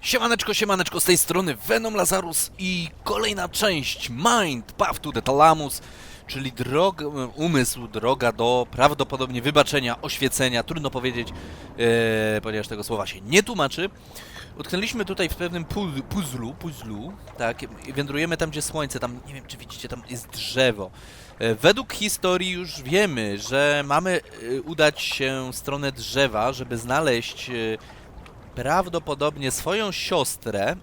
Siemaneczko, siemaneczko, z tej strony Venom Lazarus i kolejna część Mind Path to the Thalamus, czyli drog, umysł, droga do prawdopodobnie wybaczenia, oświecenia, trudno powiedzieć, e, ponieważ tego słowa się nie tłumaczy. Utknęliśmy tutaj w pewnym pu- puzzlu, puzzlu, tak, wędrujemy tam, gdzie słońce, tam, nie wiem, czy widzicie, tam jest drzewo. E, Według historii już wiemy, że mamy e, udać się w stronę drzewa, żeby znaleźć e, prawdopodobnie swoją siostrę,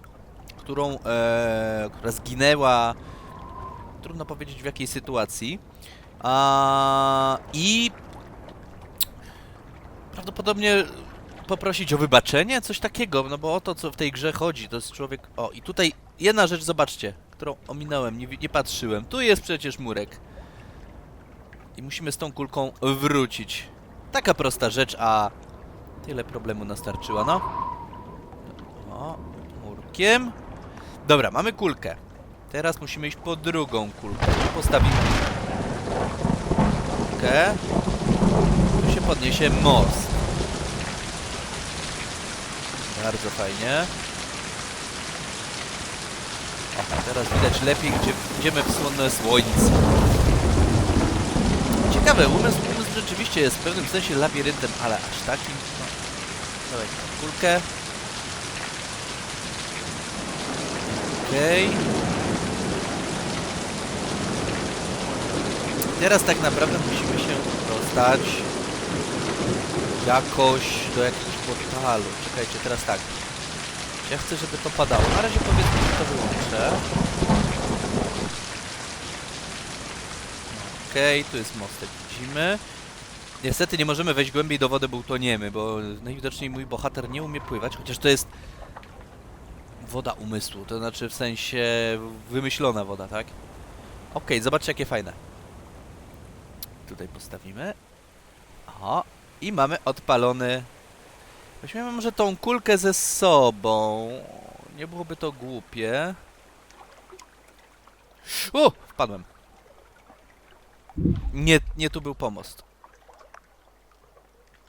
którą, e, która zginęła, trudno powiedzieć w jakiej sytuacji, a, i prawdopodobnie poprosić o wybaczenie, coś takiego, no bo o to, co w tej grze chodzi, to jest człowiek... O, i tutaj jedna rzecz, zobaczcie, którą ominąłem, nie, nie patrzyłem. Tu jest przecież murek. I musimy z tą kulką wrócić. Taka prosta rzecz, a tyle problemu nastarczyła, no. Dobra, mamy kulkę. Teraz musimy iść po drugą kulkę. Postawimy kulkę. Tu się podniesie most. Bardzo fajnie. O, teraz widać lepiej, gdzie idziemy w słonne słońce. Ciekawe, umysł, umysł rzeczywiście jest w pewnym sensie labiryntem, ale aż takim... No. Dawaj, kulkę. Okej. Teraz tak naprawdę musimy się dostać jakoś do jakiegoś portalu. Czekajcie, teraz tak. Ja chcę, żeby to padało. Na razie powiedzmy, że to wyłączę. Okej, tu jest mostek, widzimy. Niestety nie możemy wejść głębiej do wody, bo utoniemy, bo najwidoczniej mój bohater nie umie pływać, chociaż to jest woda umysłu, to znaczy w sensie wymyślona woda, tak? Okej, zobaczcie jakie fajne. Tutaj postawimy. O, i mamy odpalony... Weźmiemy może tą kulkę ze sobą. Nie byłoby to głupie. O, wpadłem. Nie, nie tu był pomost.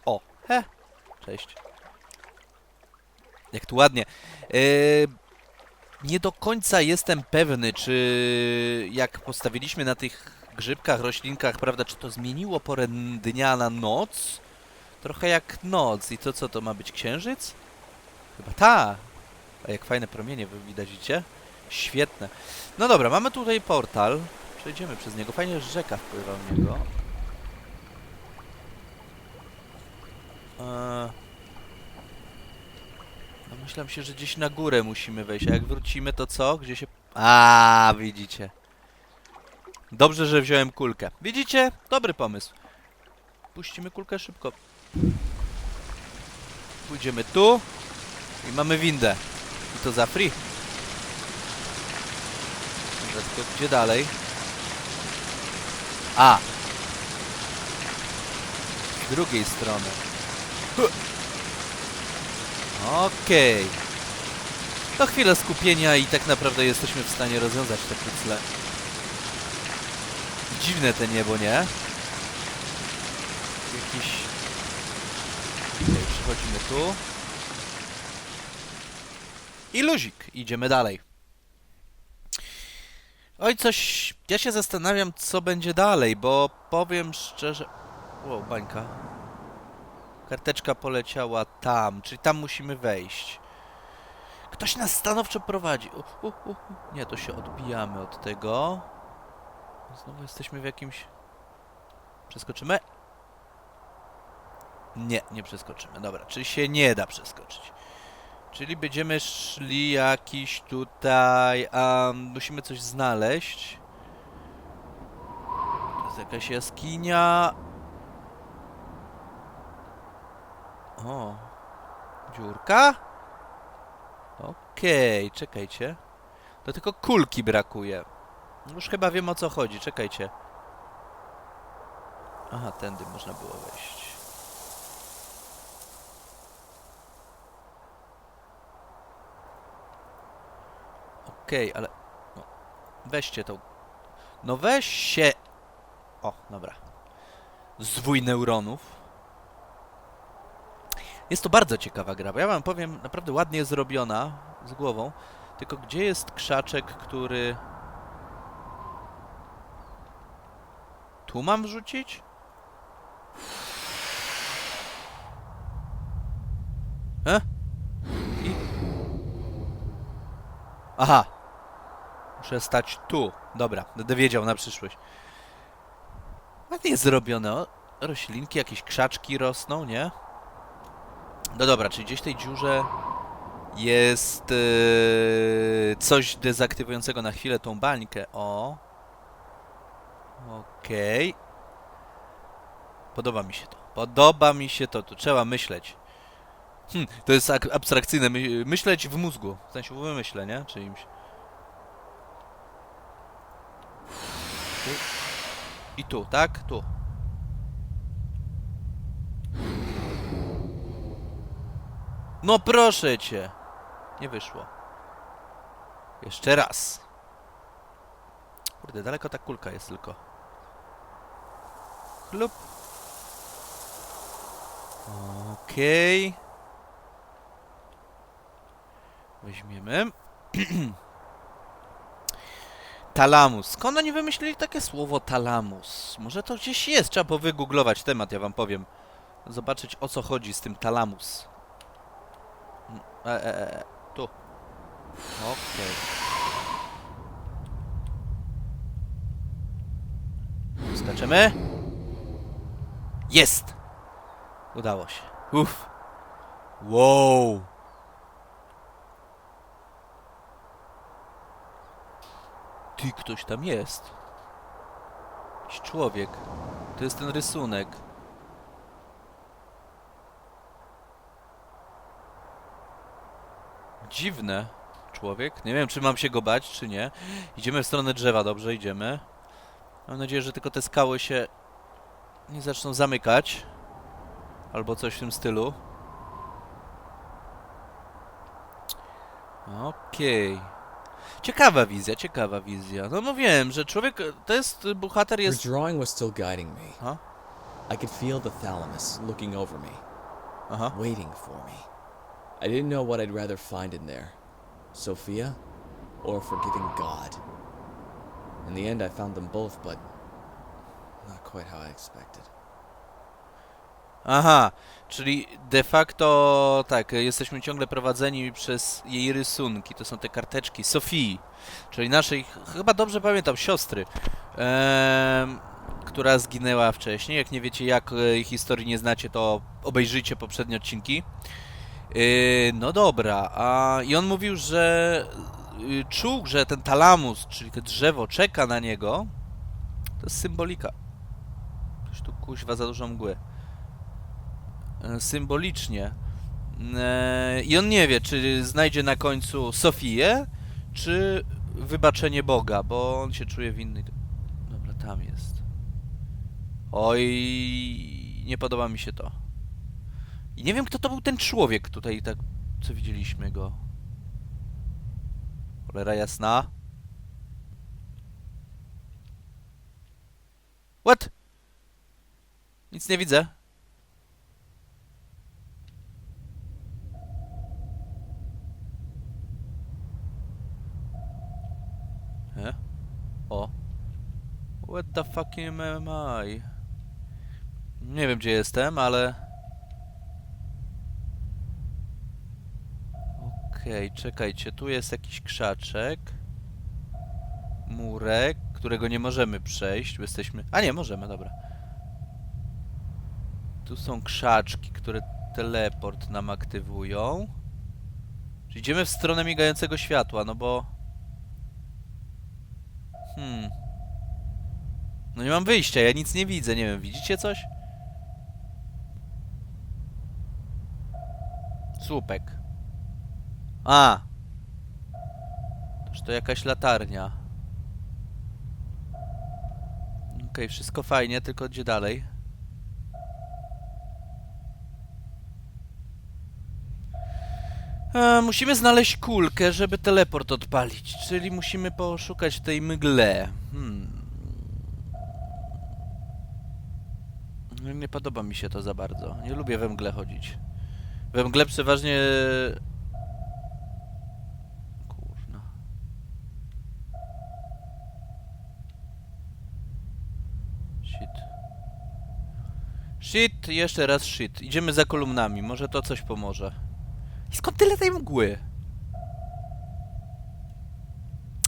O, he. Cześć. Jak tu ładnie. Yy, nie do końca jestem pewny, czy jak postawiliśmy na tych grzybkach, roślinkach, prawda, czy to zmieniło porę dnia na noc? Trochę jak noc. I to co, to ma być księżyc? Chyba ta. A jak fajne promienie wy widzicie? Świetne. No dobra, mamy tutaj portal. Przejdziemy przez niego. Fajnie, że rzeka wpływa w niego. Eee... Domyślam się, że gdzieś na górę musimy wejść, a jak wrócimy to co? Gdzie się... A, widzicie. Dobrze, że wziąłem kulkę. Widzicie? Dobry pomysł. Puścimy kulkę szybko. Pójdziemy tu i mamy windę. I to za free. Dobra, tylko gdzie dalej? A! Z drugiej strony. Huh. Okej. To chwilę skupienia i tak naprawdę jesteśmy w stanie rozwiązać te puzzle. Dziwne te niebo, nie? Jakiś... Okej, przechodzimy tu. I luzik. Idziemy dalej. Oj, coś... Ja się zastanawiam, co będzie dalej, bo powiem szczerze... Wow, bańka. Karteczka poleciała tam, czyli tam musimy wejść. Ktoś nas stanowczo prowadzi. U. Nie, to się odbijamy od tego. Znowu jesteśmy w jakimś... Przeskoczymy? Nie, nie przeskoczymy. Dobra, czyli się nie da przeskoczyć. Czyli będziemy szli jakiś tutaj... Um, musimy coś znaleźć. To jest jakaś jaskinia. O. Dziurka? Okej, czekajcie. To tylko kulki brakuje. Już chyba wiem o co chodzi, czekajcie. Aha, tędy można było wejść. Okej, ale... No, weźcie tą... No weź się... O, dobra. Zwój neuronów. Jest to bardzo ciekawa gra, bo ja wam powiem, naprawdę ładnie zrobiona z głową. Tylko gdzie jest krzaczek, który... Tu mam wrzucić? E? I... Aha. Muszę stać tu. Dobra, będę wiedział na przyszłość. Ładnie zrobione. Roślinki, jakieś krzaczki rosną, nie? No dobra, czyli gdzieś w tej dziurze jest yy, coś dezaktywującego na chwilę tą bańkę. O. Okej. Podoba mi się to. Podoba mi się to. Tu trzeba myśleć. Hm, to jest ak- abstrakcyjne. My, myśleć w mózgu. W sensie w wymyśle, nie? Czyimś. I tu, tak? Tu. No proszę cię. Nie wyszło. Jeszcze raz. Kurde, daleko ta kulka jest tylko. Lub. Okej. Weźmiemy. Talamus. Skąd oni wymyślili takie słowo talamus? Może to gdzieś jest, trzeba było wygooglować temat, ja wam powiem. Zobaczyć o co chodzi z tym talamus. E, e, e, tu. Okej. Skaczemy. Jest! Udało się. Uff. Wow. Ty, ktoś tam jest. Jakiś człowiek. To jest ten rysunek. Dziwne. Człowiek. Nie wiem, czy mam się go bać, czy nie. Idziemy w stronę drzewa, dobrze, idziemy. Mam nadzieję, że tylko te skały się nie zaczną zamykać. Albo coś w tym stylu. Okej. Ciekawa wizja, ciekawa wizja. No mówiłem, że człowiek, to jest, bohater Your jest... drawing was still guiding me. Huh? I could feel the thalamus looking over me, Aha. waiting for me. I didn't know what I'd rather find in there Sophia or forgiving God. In the end, I found them both, but not quite how I expected. Aha, czyli de facto tak, jesteśmy ciągle prowadzeni przez jej rysunki. To są te karteczki Sofii, czyli naszej, ch- chyba dobrze pamiętam, siostry, em, która zginęła wcześniej. Jak nie wiecie, jak e, jej historii nie znacie, to obejrzyjcie poprzednie odcinki. Yy, no dobra, a i on mówił, że y, czuł, że ten talamus, czyli to drzewo, czeka na niego. To jest symbolika. Ktoś tu kuźwa za dużo mgły e, symbolicznie. E, I on nie wie, czy znajdzie na końcu Sofię, czy wybaczenie Boga, bo on się czuje winny. Dobra, tam jest. Oj, nie podoba mi się to. I nie wiem, kto to był ten człowiek tutaj, tak, co widzieliśmy go. Cholera jasna. What? Nic nie widzę. E? O. What the fuck am I? Nie wiem, gdzie jestem, ale... Okej, czekajcie, tu jest jakiś krzaczek. Murek, którego nie możemy przejść, bo jesteśmy... A nie, możemy, dobra. Tu są krzaczki, które teleport nam aktywują. Czyli idziemy w stronę migającego światła, no bo... Hmm. No nie mam wyjścia, ja nic nie widzę, nie wiem, widzicie coś? Słupek. A! Toż to jakaś latarnia. Okej, wszystko fajnie, tylko gdzie dalej? E, musimy znaleźć kulkę, żeby teleport odpalić, czyli musimy poszukać tej mgle. Hmm. Nie podoba mi się to za bardzo. Nie lubię we mgle chodzić. We mgle przeważnie... Shit. Shit, jeszcze raz shit. Idziemy za kolumnami, może to coś pomoże. I skąd tyle tej mgły?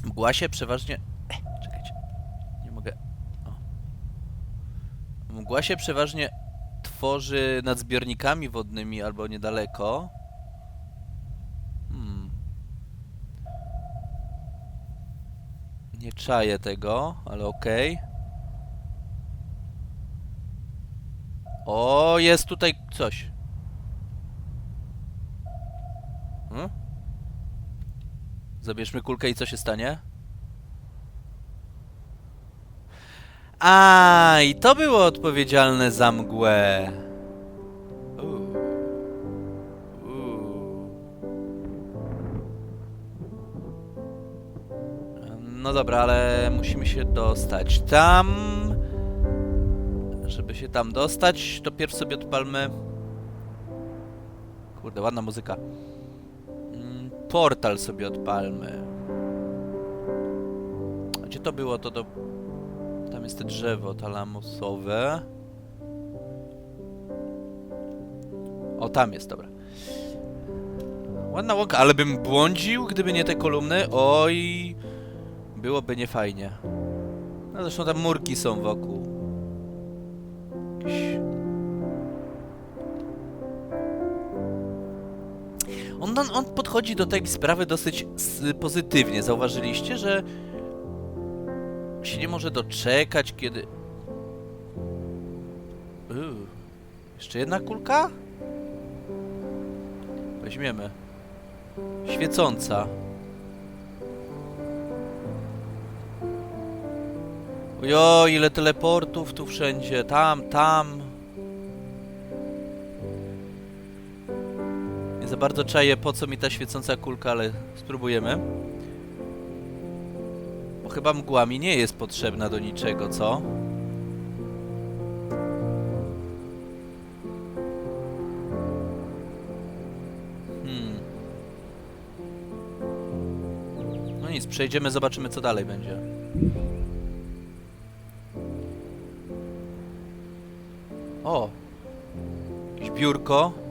Mgła się przeważnie... E, czekajcie. Nie mogę... O. Mgła się przeważnie tworzy nad zbiornikami wodnymi albo niedaleko. Hmm. Nie czaję tego, ale okej. O, jest tutaj coś. Hmm? Zabierzmy kulkę i co się stanie? A, i to było odpowiedzialne za mgłę. No dobra, ale musimy się dostać tam. Żeby się tam dostać, to pierw sobie odpalmy. Kurde, ładna muzyka. Mm, Portal sobie odpalmy. Gdzie to było? To do tam jest to drzewo talamusowe. O, tam jest, dobra. Ładna łąka, ale bym błądził, gdyby nie te kolumny. Oj, byłoby niefajnie. No zresztą tam murki są wokół. On, on, podchodzi do tej sprawy dosyć pozytywnie. Zauważyliście, że się nie może doczekać, kiedy... Uuu. Jeszcze jedna kulka? Weźmiemy. Świecąca. Ojo, ile teleportów tu wszędzie. Tam, tam. Za bardzo czaję, po co mi ta świecąca kulka, ale spróbujemy. Bo chyba mgła mi nie jest potrzebna do niczego, co? Hmm. No nic, przejdziemy, zobaczymy co dalej będzie. O! Jakieś biurko.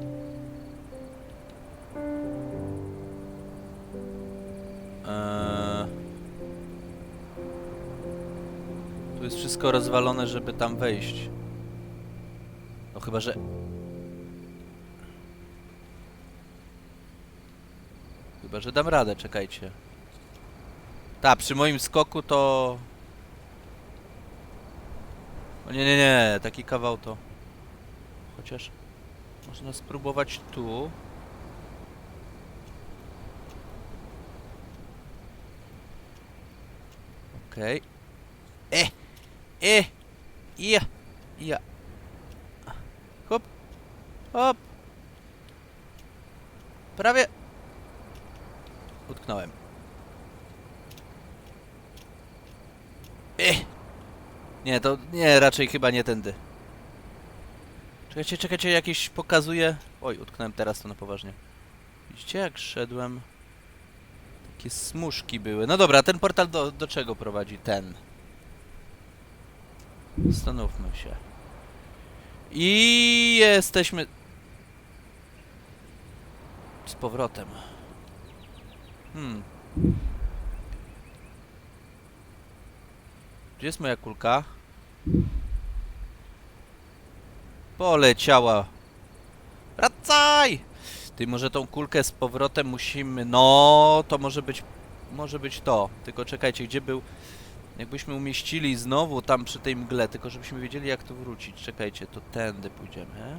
Jest wszystko rozwalone, żeby tam wejść. No chyba, że... Chyba, że dam radę, czekajcie. Ta, przy moim skoku to... O nie, nie, nie, taki kawał to... Chociaż... Można spróbować tu. Okej. E! E! Ja! Ja! Hop! Hop! Prawie! Utknąłem. E! Nie, to nie, raczej chyba nie tędy. Czekajcie, czekajcie, jakieś pokazuje... Oj, utknąłem teraz to na poważnie. Widzicie, jak szedłem? Takie smuszki były. No dobra, ten portal do, do czego prowadzi? Ten. Zastanówmy się. I jesteśmy... Z powrotem. Hmm. Gdzie jest moja kulka? Poleciała. Wracaj! Ty, może tą kulkę z powrotem musimy... No, to może być... Może być to. Tylko czekajcie, gdzie był... Jakbyśmy umieścili znowu tam przy tej mgle, tylko żebyśmy wiedzieli jak tu wrócić. Czekajcie, to tędy pójdziemy.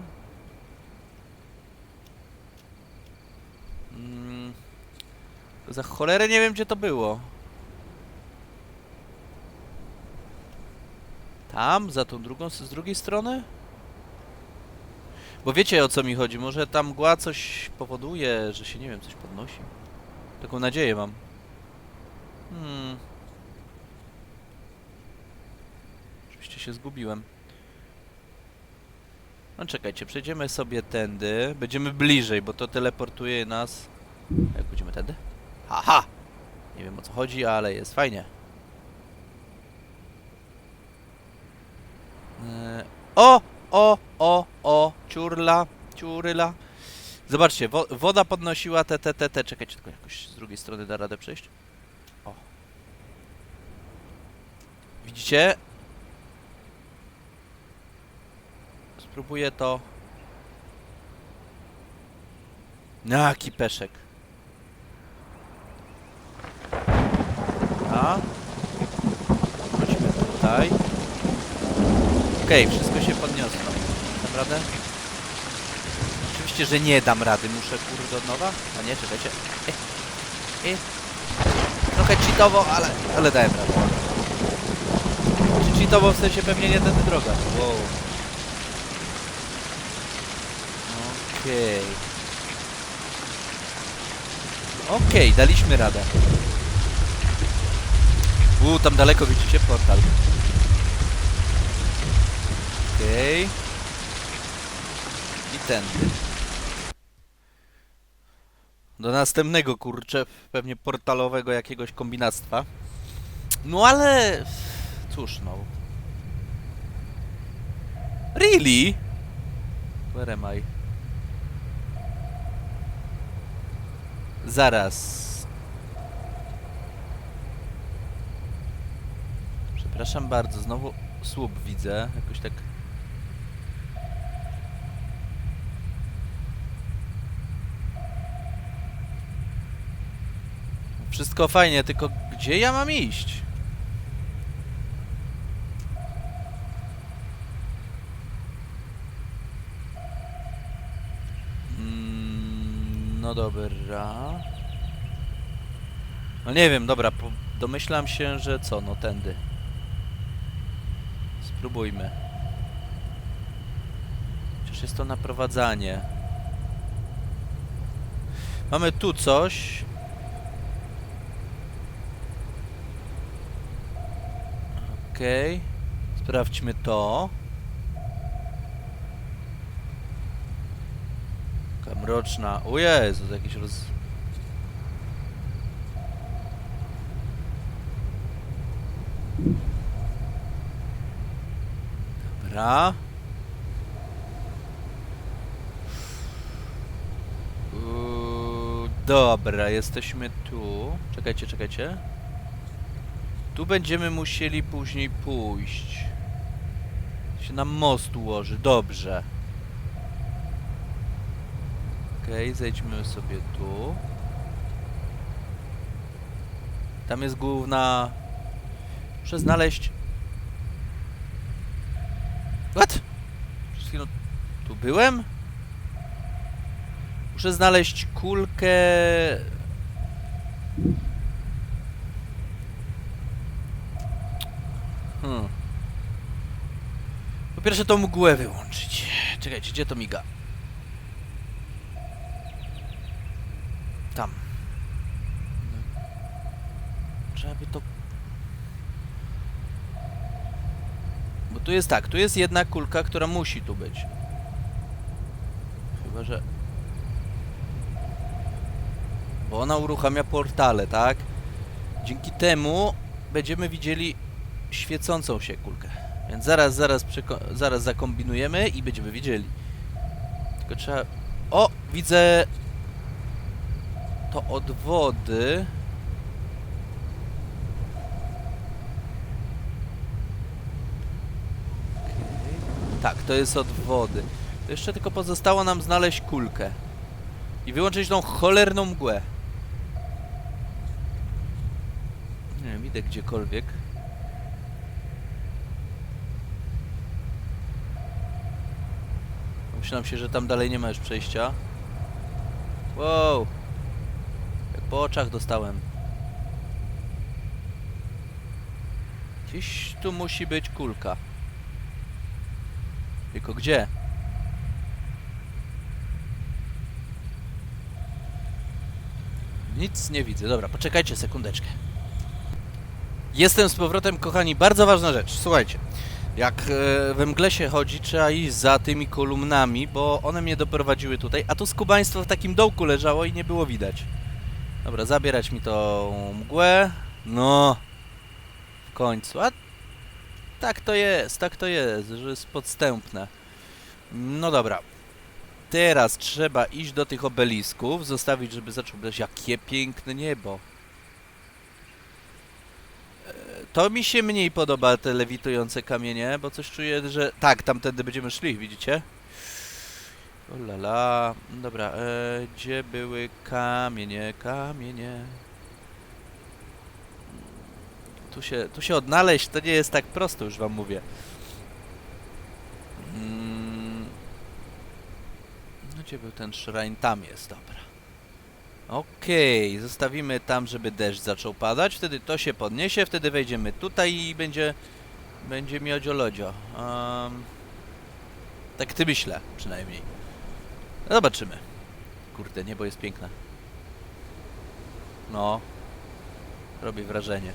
Mm. Za cholerę nie wiem gdzie to było. Tam? Za tą drugą, z drugiej strony? Bo wiecie o co mi chodzi, może ta mgła coś powoduje, że się, nie wiem, coś podnosi. Taką nadzieję mam. Hmm. Oczywiście się zgubiłem. No czekajcie, przejdziemy sobie tędy. Będziemy bliżej, bo to teleportuje nas... Jak pójdziemy tędy? Haha! Nie wiem o co chodzi, ale jest fajnie. Eee, O! O! O! O! Ciurla! Ciuryla! Zobaczcie, wo woda podnosiła te, te, te, te. Czekajcie, tylko jakoś z drugiej strony da radę przejść. O. Widzicie? Spróbuję to. Jaki peszek. A? Chodźmy tutaj. Okej, wszystko się podniosło. Dam radę? Oczywiście, że nie dam rady. Muszę kurde od nowa? A nie, czekajcie. E, e. Trochę cheatowo, ale, ale dałem radę. Czy cheatowo w sensie pewnie nie tędy droga. Wow. Okej. Okej, daliśmy radę. Uuu, tam daleko widzicie portal. Okej. I tędy. Do następnego, kurczę, pewnie portalowego jakiegoś kombinactwa. No ale... Cóż, no. Really? Where am I? Zaraz. Przepraszam bardzo, znowu słup widzę. Jakoś tak. Wszystko fajnie, tylko gdzie ja mam iść? Mm, No dobra. No nie wiem, dobra, domyślam się, że co, no tędy. Spróbujmy. Przecież jest to naprowadzanie. Mamy tu coś. Okej. Sprawdźmy to. Taka mroczna. O Jezu, jakiś roz... Dobra. Dobra, jesteśmy tu. Czekajcie, czekajcie. Tu będziemy musieli później pójść. Się nam most ułoży, dobrze. Okej, zejdźmy sobie tu. Tam jest główna... Muszę znaleźć... What? Przed chwilą tu byłem? Muszę znaleźć kulkę... Hmm. Po pierwsze tą mgłę wyłączyć. Czekajcie, gdzie to miga? Tam. Trzeba by to... Bo tu jest tak, tu jest jedna kulka, która musi tu być. Chyba, że... Bo ona uruchamia portale, tak? Dzięki temu będziemy widzieli świecącą się kulkę. Więc zaraz, zaraz, zaraz zakombinujemy i będziemy widzieli. Tylko trzeba... O! Widzę... To od wody... Tak, to jest od wody. To jeszcze tylko pozostało nam znaleźć kulkę. I wyłączyć tą cholerną mgłę. Nie wiem, idę gdziekolwiek. Myślałem się, że tam dalej nie ma już przejścia. Wow! Po oczach dostałem. Gdzieś tu musi być kulka. Tylko gdzie? Nic nie widzę. Dobra, poczekajcie sekundeczkę. Jestem z powrotem, kochani. Bardzo ważna rzecz. Słuchajcie. Jak e, we mgle się chodzi, trzeba iść za tymi kolumnami, bo one mnie doprowadziły tutaj, a tu skubaństwo w takim dołku leżało i nie było widać. Dobra, zabierać mi tą mgłę. No, w końcu. A tak to jest, tak to jest, że jest podstępne. No dobra. Teraz trzeba iść do tych obelisków, zostawić, żeby zaczął być jakie piękne niebo. E, To mi się mniej podoba, te lewitujące kamienie, bo coś czuję, że... Tak, tamtędy będziemy szli, widzicie? O la la. Dobra, e, gdzie były kamienie, kamienie? Tu się, tu się odnaleźć to nie jest tak prosto, już wam mówię. Mm. No gdzie był ten szrain? Tam jest, dobra. Okej, zostawimy tam, żeby deszcz zaczął padać, wtedy to się podniesie, wtedy wejdziemy tutaj i będzie... Będzie miodzio-lodzio. Um, tak ty myślę, przynajmniej. Zobaczymy. Kurde, niebo jest piękne. No. Robi wrażenie.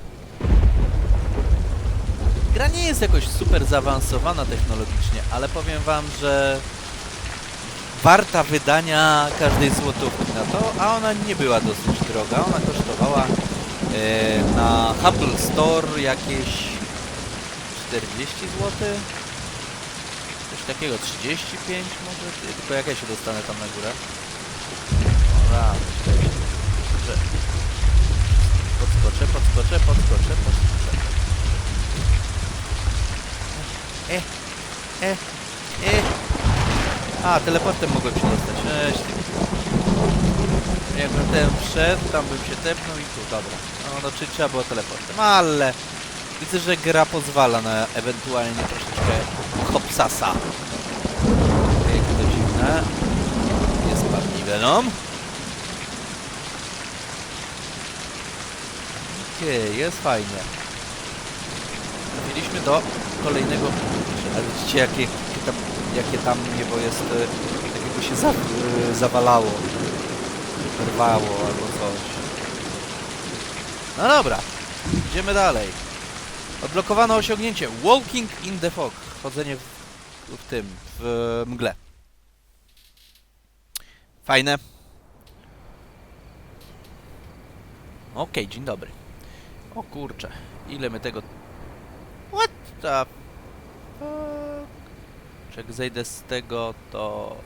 Gra nie jest jakoś super zaawansowana technologicznie, ale powiem wam, że warta wydania każdej złotówki na to, a ona nie była dosyć droga. Ona kosztowała e, na Apple Store jakieś 40 zł. Takiego, 35 może? Ty- Tylko jak ja się dostanę tam na górę? Dobra, że podskoczę, podskoczę, podskoczę, podskoczę. E, e, e. A, teleportem mogłem się dostać. Cześć. Jakbym ten wszedł, tam bym się tepnął i tu, dobra. No, no czy trzeba było teleportem, ale widzę, że gra pozwala na ewentualnie troszeczkę hopsasa. Jak to dziwne. Jest pan Venom. Okej, jest fajnie. Trafiliśmy do kolejnego... Ale widzicie jakie, jakie, tam, jakie tam niebo jest... jakby się za, e, zawalało. Rwało albo coś. No dobra. Idziemy dalej. Odblokowano osiągnięcie Walking in the Fog. Chodzenie w, w tym, w mgle. Fajne. Okej, dzień dobry. O kurczę, ile my tego... What the fuck? Jak zejdę z tego, to...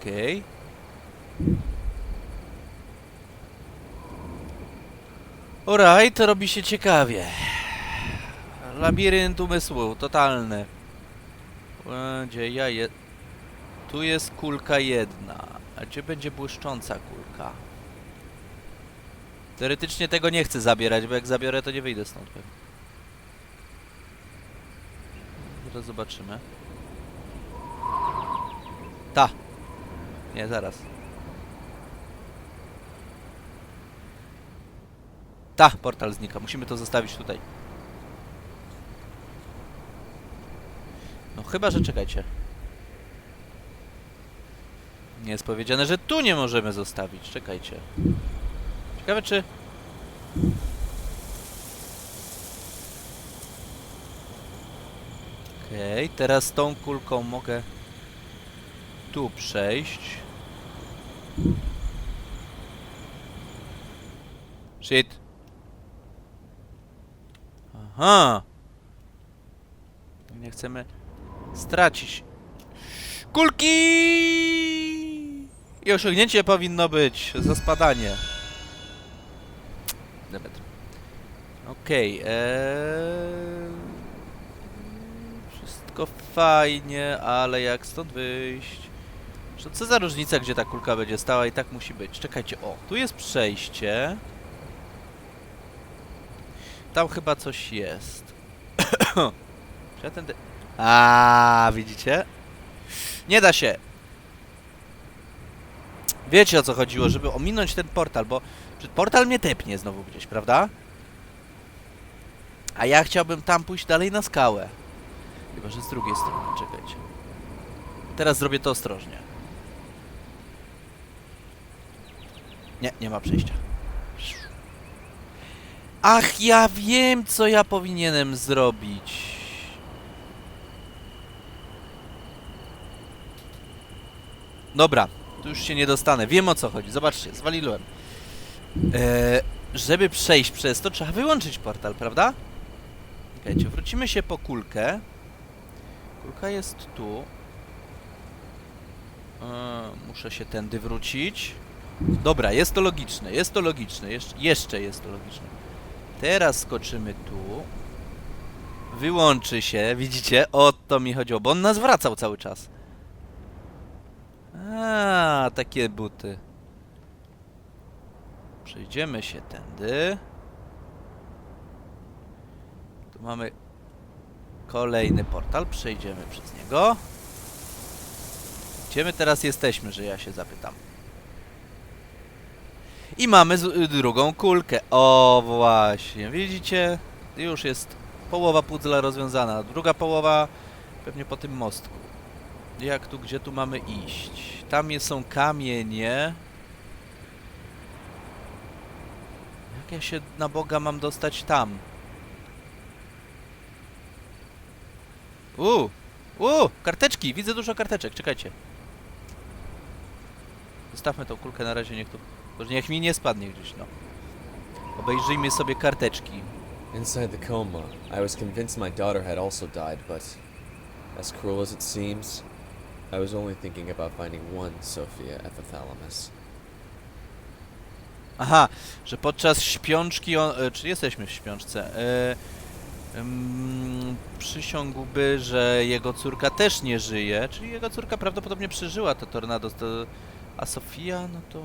Okej. Alright, robi się ciekawie. Labirynt umysłu, totalny. Gdzie ja je... Tu jest kulka jedna. A gdzie będzie błyszcząca kulka? Teoretycznie tego nie chcę zabierać, bo jak zabiorę, to nie wyjdę stąd. Zaraz zobaczymy. Ta. Nie, zaraz. Ta, portal znika. Musimy to zostawić tutaj. No chyba, że czekajcie. Nie jest powiedziane, że tu nie możemy zostawić. Czekajcie. Ciekawe czy... Okej, teraz tą kulką mogę tu przejść. Shit. Aha. Nie chcemy stracić kulki! I osiągnięcie powinno być za spadanie. Demet. Okej, eee... Wszystko fajnie, ale jak stąd wyjść? Co za różnica, gdzie ta kulka będzie stała i tak musi być. Czekajcie, o, tu jest przejście. Tam chyba coś jest. Czy ja tędy... A, widzicie? Nie da się. Wiecie o co chodziło, żeby ominąć ten portal, bo portal mnie tepnie znowu gdzieś, prawda? A ja chciałbym tam pójść dalej na skałę. Chyba, że z drugiej strony, czekajcie. Teraz zrobię to ostrożnie. Nie, nie ma przejścia. Ach, ja wiem, co ja powinienem zrobić. Dobra, tu już się nie dostanę. Wiem o co chodzi. Zobaczcie, zwaliłem. Eee, żeby przejść przez to, trzeba wyłączyć portal, prawda? Czekajcie, wrócimy się po kulkę. Kulka jest tu. Eee, muszę się tędy wrócić. Dobra, jest to logiczne, jest to logiczne. Jesz jeszcze jest to logiczne. Teraz skoczymy tu. Wyłączy się, widzicie? O to mi chodziło, bo on nas wracał cały czas. A, takie buty. Przejdziemy się tędy. Tu mamy kolejny portal, przejdziemy przez niego. Gdzie my teraz jesteśmy, że ja się zapytam? I mamy y, drugą kulkę. O, właśnie. Widzicie? Już jest połowa puzzla rozwiązana. Druga połowa pewnie po tym mostku. Jak tu, gdzie tu mamy iść? Tam są kamienie. Jak ja się na Boga mam dostać tam? U, karteczki, widzę dużo karteczek, czekajcie. Zostawmy tą kulkę na razie, niech tu, niech mi nie spadnie gdzieś, no. Obejrzyjmy sobie karteczki. Inside the coma, I was convinced my daughter had also died, but as cruel as it seems, I was only thinking about finding one Sophia thalamus. Aha, że podczas śpiączki, on, e, czy jesteśmy w śpiączce, e, przysiągłby, że jego córka też nie żyje, czyli jego córka prawdopodobnie przeżyła to tornado, to, a Sofia, no to...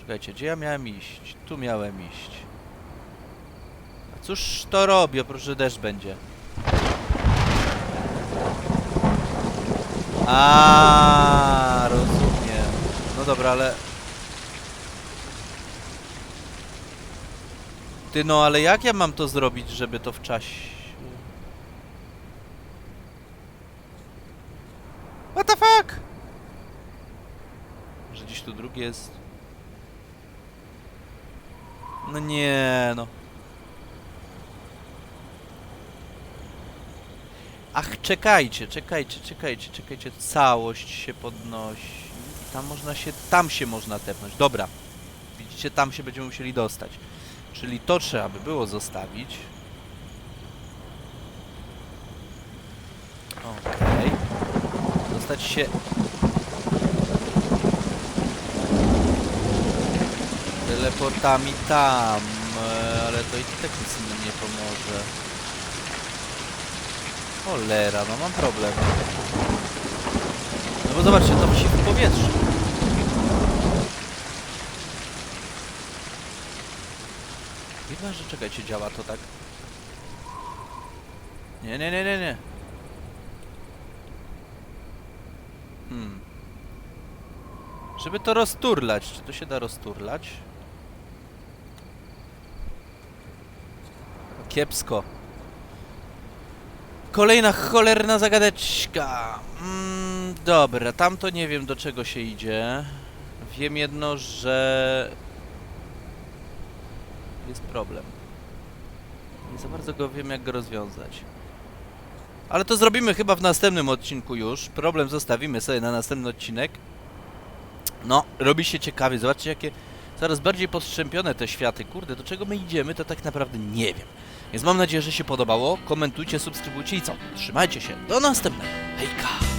Czekajcie, gdzie ja miałem iść? Tu miałem iść. A cóż to robi, oprócz, że deszcz będzie? A, rozumiem. No dobra, ale... Ty, no ale jak ja mam to zrobić, żeby to w czasie... What the fuck? Że gdzieś tu drugie jest... No nie, no. Ach, czekajcie, czekajcie, czekajcie, czekajcie. Całość się podnosi. Tam można się, tam się można tepnąć. Dobra. Widzicie, tam się będziemy musieli dostać. Czyli to trzeba by było zostawić. Okej. Dostać się... Teleportami tam, e, ale to i tak nic innym nie pomoże. Cholera, no mam problem. No bo zobaczcie, to wisi w powietrzu. Chyba, że czekajcie, działa to tak. Nie, nie, nie, nie, nie. Hmm. Żeby to rozturlać, czy to się da rozturlać? Kiepsko. Kolejna cholerna zagadeczka. Mm, dobra, tamto nie wiem do czego się idzie. Wiem jedno, że jest problem. Nie za bardzo go wiem jak go rozwiązać. Ale to zrobimy chyba w następnym odcinku już. Problem zostawimy sobie na następny odcinek. No, robi się ciekawie. Zobaczcie jakie coraz bardziej postrzępione te światy. Kurde, do czego my idziemy, to tak naprawdę nie wiem. Więc mam nadzieję, że się podobało. Komentujcie, subskrybujcie i co? Trzymajcie się. Do następnego. Hejka!